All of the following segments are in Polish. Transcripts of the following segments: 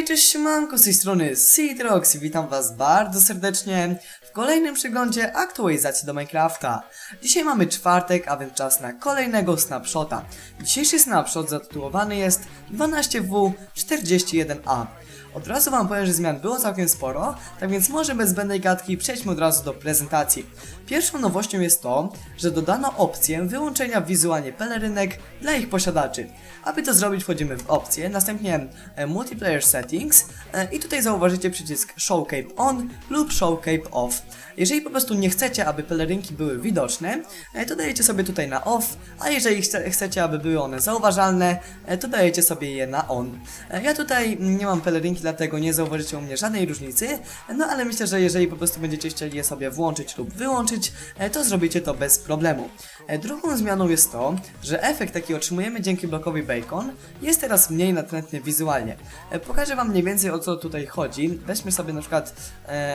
Hej, cześć siemanko, z tej strony i witam was bardzo serdecznie w kolejnym przeglądzie aktualizacji do Minecrafta. Dzisiaj mamy czwartek, a więc czas na kolejnego snapshota. Dzisiejszy snapshot zatytułowany jest 12W41A. Od razu wam powiem, że zmian było całkiem sporo, tak więc może bez zbędnej gadki przejdźmy od razu do prezentacji. Pierwszą nowością jest to, że dodano opcję wyłączenia wizualnie pelerynek dla ich posiadaczy. Aby to zrobić wchodzimy w opcję, następnie e, Multiplayer Settings e, i tutaj zauważycie przycisk Show Cape On lub Show Cape Off. Jeżeli po prostu nie chcecie, aby pelerynki były widoczne, e, to dajecie sobie tutaj na off, a jeżeli chce, chcecie, aby były one zauważalne, e, to dajecie sobie je na on. E, Ja tutaj nie mam pelerynki, dlatego nie zauważycie u mnie żadnej różnicy, no ale myślę, że jeżeli po prostu będziecie chcieli je sobie włączyć lub wyłączyć, e, to zrobicie to bez problemu. E, Drugą zmianą jest to, że efekt jaki otrzymujemy dzięki blokowi Bacon jest teraz mniej natrętny wizualnie. E, Pokażę wam mniej więcej o co tutaj chodzi. Weźmy sobie na przykład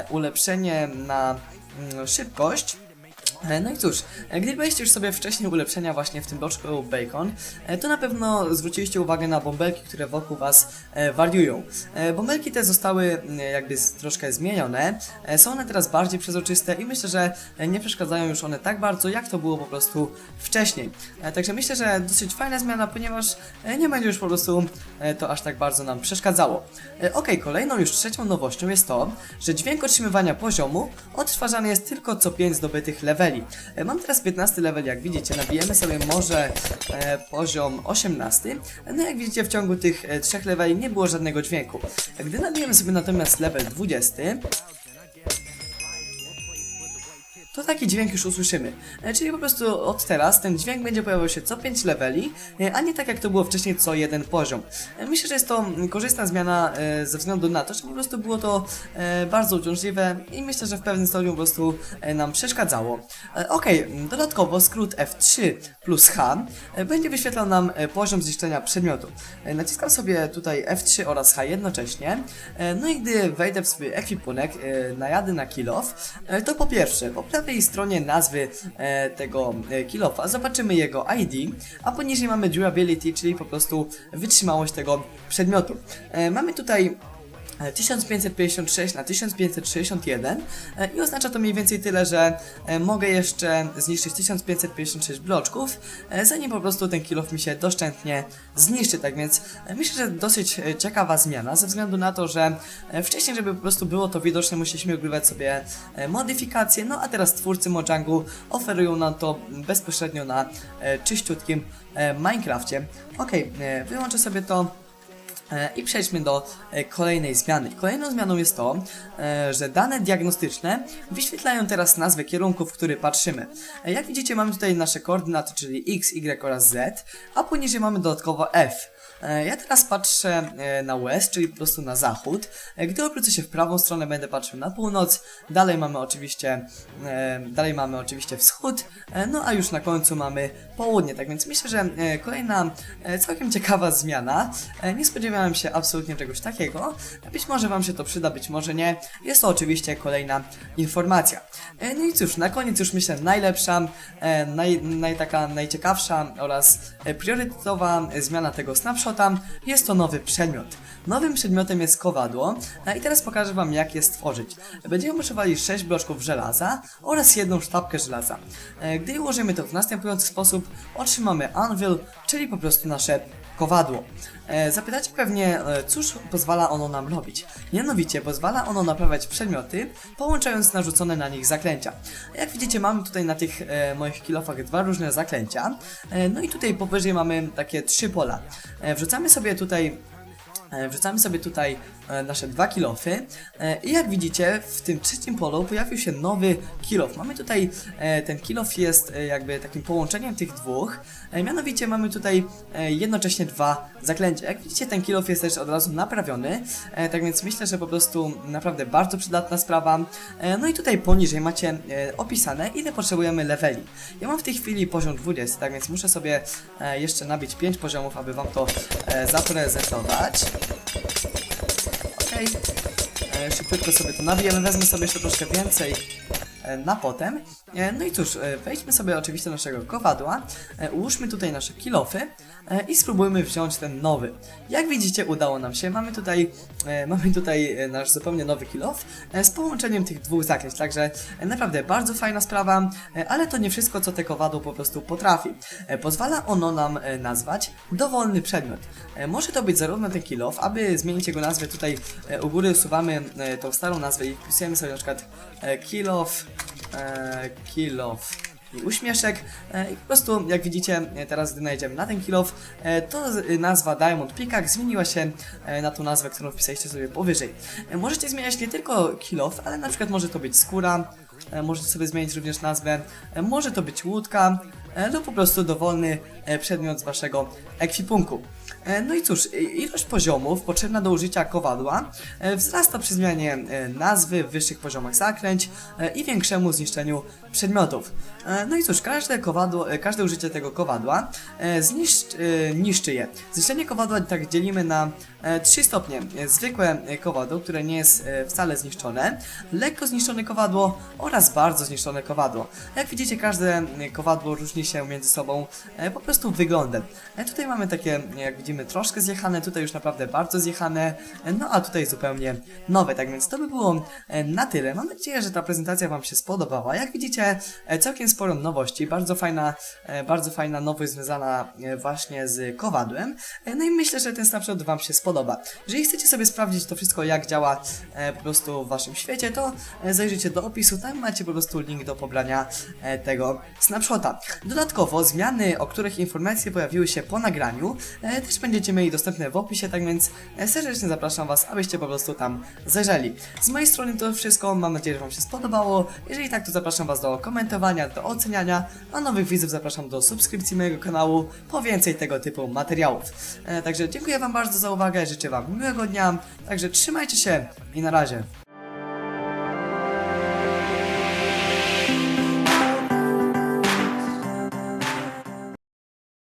ulepszenie na mm, szybkość. E, No i cóż, e, gdybyście już sobie wcześniej ulepszenia właśnie w tym bloczku Bacon, e, to na pewno zwróciliście uwagę na bąbelki, które wokół was wariują. Bąbelki te zostały m, jakby troszkę zmienione, są one teraz bardziej przezroczyste i myślę, że nie przeszkadzają już one tak bardzo, jak to było po prostu wcześniej. Także myślę, że dosyć fajna zmiana, ponieważ nie będzie już po prostu to aż tak bardzo nam przeszkadzało. Ok, kolejną już trzecią nowością jest to, że dźwięk otrzymywania poziomu odtwarzany jest tylko co 5 zdobytych leveli. E, Mam teraz 15 level, jak widzicie, nabijemy sobie może e, poziom 18. No jak widzicie, w ciągu tych e, trzech leveli nie było żadnego dźwięku. Gdy nabijemy sobie natomiast level 20, to taki dźwięk już usłyszymy. E, Czyli po prostu od teraz ten dźwięk będzie pojawiał się co 5 leveli, e, a nie tak jak to było wcześniej co jeden poziom. E, Myślę, że jest to korzystna zmiana ze względu na to, że po prostu było to bardzo uciążliwe i myślę, że w pewnym stopniu po prostu nam przeszkadzało. M, dodatkowo skrót F3 plus H będzie wyświetlał nam poziom zniszczenia przedmiotu. Naciskam sobie tutaj F3 oraz H jednocześnie, no i gdy wejdę w swój ekwipunek, e, najadę na kill off, to po pierwsze, po stronie nazwy e, tego e, kill offa zobaczymy jego ID, a poniżej mamy durability, czyli po prostu wytrzymałość tego przedmiotu. E, Mamy tutaj 1556 na 1561 e, i oznacza to mniej więcej tyle, że e, mogę jeszcze zniszczyć 1556 bloczków, e, zanim po prostu ten kill off mi się doszczętnie zniszczy, tak więc e, myślę, że dosyć e, ciekawa zmiana, ze względu na to, że e, wcześniej, żeby po prostu było to widoczne, musieliśmy ogrywać sobie e, modyfikacje, no a teraz twórcy Mojangu oferują nam to bezpośrednio na e, czyściutkim e, Minecrafcie. Okej, e, wyłączę sobie to. E, I przejdźmy do e, kolejnej zmiany. Kolejną zmianą jest to, e, że dane diagnostyczne wyświetlają teraz nazwę kierunku, w który patrzymy. Jak widzicie, mamy tutaj nasze koordynaty, czyli x, y oraz z, a poniżej mamy dodatkowo f. E, Ja teraz patrzę e, na west, czyli po prostu na zachód. E, Gdy obrócę się w prawą stronę, będę patrzył na północ. Dalej mamy oczywiście, dalej mamy oczywiście wschód, no a już na końcu mamy południe. Tak więc myślę, że kolejna całkiem ciekawa zmiana. Nie spodziewałem się absolutnie czegoś takiego. Być może Wam się to przyda, być może nie. Jest to oczywiście kolejna informacja. No i cóż, na koniec już myślę najlepsza, naj, naj, taka najciekawsza oraz priorytetowa zmiana tego snapshota jest to nowy przedmiot. Nowym przedmiotem jest kowadło e, i teraz pokażę Wam jak je stworzyć. Będziemy potrzebowali 6 bloczków żelaza oraz jedną sztabkę żelaza. E, Gdy ułożymy to w następujący sposób, otrzymamy anvil, czyli po prostu nasze kowadło. E, zapytacie pewnie, e, cóż pozwala ono nam robić? Mianowicie pozwala ono naprawiać przedmioty, połączając narzucone na nich zaklęcia. Jak widzicie, mamy tutaj na tych e, moich kilofach dwa różne zaklęcia. No i tutaj powyżej mamy takie trzy pola. Wrzucamy sobie tutaj Wrzucamy sobie tutaj e, nasze dwa kilofy e, i jak widzicie w tym trzecim polu pojawił się nowy kilof. Mamy tutaj, e, ten kilof jest e, jakby takim połączeniem tych dwóch, e, mianowicie mamy tutaj e, jednocześnie dwa zaklęcia. Jak widzicie ten kilof jest też od razu naprawiony, e, tak więc myślę, że po prostu naprawdę bardzo przydatna sprawa. E, No i tutaj poniżej macie e, opisane ile potrzebujemy leveli. Ja mam w tej chwili poziom 20, tak więc muszę sobie e, jeszcze nabić 5 poziomów, aby wam to e, zaprezentować. Okej. E, Szybciutko sobie to nabijemy. Wezmę sobie jeszcze troszkę więcej na potem. E, No i cóż, e, wejdźmy sobie oczywiście do naszego kowadła, e, ułóżmy tutaj nasze kilofy e, i spróbujmy wziąć ten nowy. Jak widzicie udało nam się, mamy tutaj, e, mamy tutaj e, nasz zupełnie nowy kilof e, z połączeniem tych dwóch zaklęć, także e, naprawdę bardzo fajna sprawa, e, ale to nie wszystko co te kowadło po prostu potrafi. E, Pozwala ono nam e, nazwać dowolny przedmiot. E, Może to być zarówno ten kilof, aby zmienić jego nazwę tutaj e, u góry usuwamy e, tą starą nazwę i wpisujemy sobie na przykład e, kilof, e, kilof i uśmieszek e, i po prostu jak widzicie e, teraz gdy najdziemy na ten kilof e, to nazwa Diamond Pickaxe zmieniła się na tą nazwę, którą wpisaliście sobie powyżej. Możecie zmieniać nie tylko kilof, ale na przykład może to być skóra, możecie sobie zmienić również nazwę, może to być łódka lub po prostu dowolny przedmiot z waszego ekwipunku. E, No i cóż, ilość poziomów potrzebna do użycia kowadła e, wzrasta przy zmianie e, nazwy w wyższych poziomach zaklęć e, i większemu zniszczeniu przedmiotów. No i cóż, każde kowadło, każde użycie tego kowadła zniszcz, e, niszczy je. Zniszczenie kowadła tak dzielimy na trzy stopnie. Zwykłe kowadło, które nie jest wcale zniszczone, lekko zniszczone kowadło oraz bardzo zniszczone kowadło. Jak widzicie, każde kowadło różni się między sobą po prostu wyglądem. Tutaj mamy takie, jak widzimy, troszkę zjechane, tutaj już naprawdę bardzo zjechane, no a tutaj zupełnie nowe. Tak więc to by było e, na tyle. Mam nadzieję, że ta prezentacja Wam się spodobała. Jak widzicie, e, całkiem sporo nowości, bardzo fajna, e, bardzo fajna nowość związana właśnie z kowadłem. No i myślę, że ten snapshot Wam się spodoba. Jeżeli chcecie sobie sprawdzić to wszystko, jak działa po prostu w Waszym świecie, to zajrzyjcie do opisu, tam macie po prostu link do pobrania tego snapshota. Dodatkowo zmiany, o których informacje pojawiły się po nagraniu, też będziecie mieli dostępne w opisie, tak więc e, serdecznie zapraszam Was, abyście po prostu tam zajrzeli. Z mojej strony to wszystko, mam nadzieję, że Wam się spodobało. Jeżeli tak, to zapraszam Was do komentowania, do oceniania, a nowych widzów zapraszam do subskrypcji mojego kanału po więcej tego typu materiałów. E, Także dziękuję Wam bardzo za uwagę, życzę Wam miłego dnia, także trzymajcie się i na razie.